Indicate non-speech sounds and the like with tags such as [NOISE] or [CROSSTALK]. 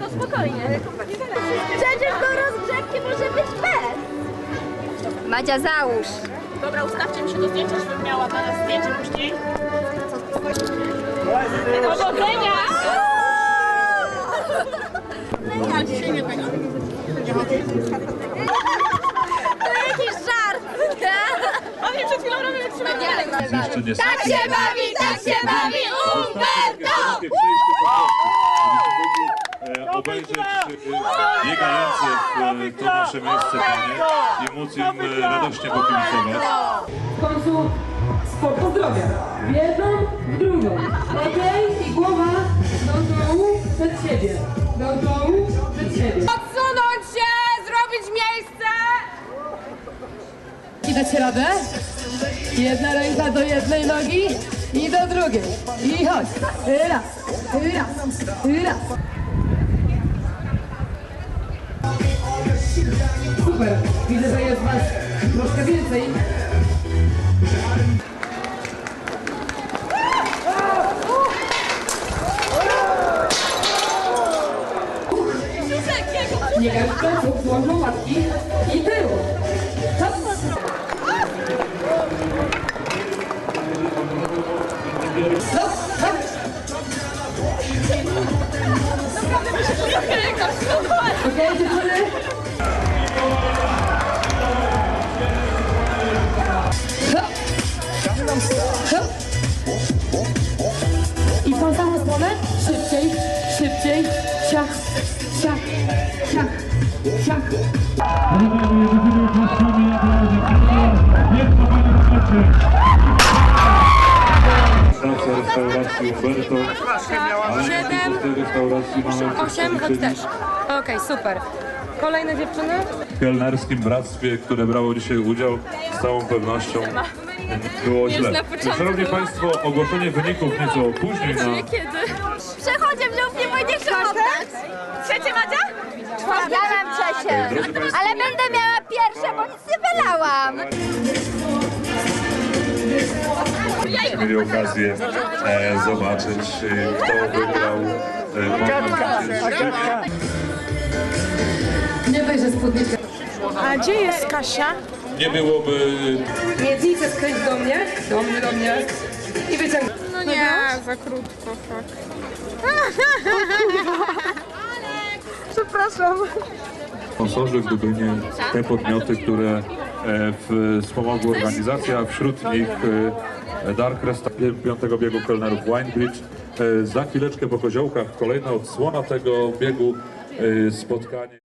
No spokojnie. Przecież do rozgrzewki może być bez. Madzia, załóż. Dobra, ustawcie mi się do zdjęcia, żebym miała dla nas zdjęcie później. Powodzenia! Ja dzisiaj nie tego. Tak się bawi, tak się bawi Umberto! E, obejrzeć e, biegających e, w to nasze miejsce, panie, i móc im e, radośnie pokibicować. W końcu sport zdrowia. W jedną, w drugą. Okej? I głowa do dołu, przed siebie. Do dołu, przed siebie. Odsunąć się! Zrobić miejsce! I dacie radę? Jedna ręka do jednej nogi i do drugiej. I chodź. Raz, raz, raz. Super. Widzę, że jest was troszkę więcej. Nie garszczą, złożą łapki i tył. Czas. Stop, stop. Okej, dziewczyny? Hop. Hop. I w tą restauracji Umberto, ale Siedem, w tej restauracji mamy osiem, chodź też. Okej, super. Kolejne dziewczyny? w kelnerskim bractwie, które brało dzisiaj udział, z całą pewnością było źle. Szanowni Państwo, ogłoszenie wyników nieco później na Przechodzę w lub nie pójdzie się oddać. Trzecie Madzia? Ja mam trzecie. Ale będę miała pierwsze, bo nic nie wylałam. Mieli okazję e, zobaczyć, e, kto wygrał e, Nie wejrzę spódnicę. A gdzie jest Kasia? Nie byłoby Miednicę skręć do mnie, do mnie, do mnie. I wyciągnę. No nie, za krótko, fuck. [LAUGHS] Przepraszam. sponsorzy, gdyby nie te podmioty, które e, w, wspomogły organizację, a wśród nich e, Dark Resta piątego biegu kelnerów Winebridge. E, Za chwileczkę po koziołkach kolejna odsłona tego biegu e, spotkanie.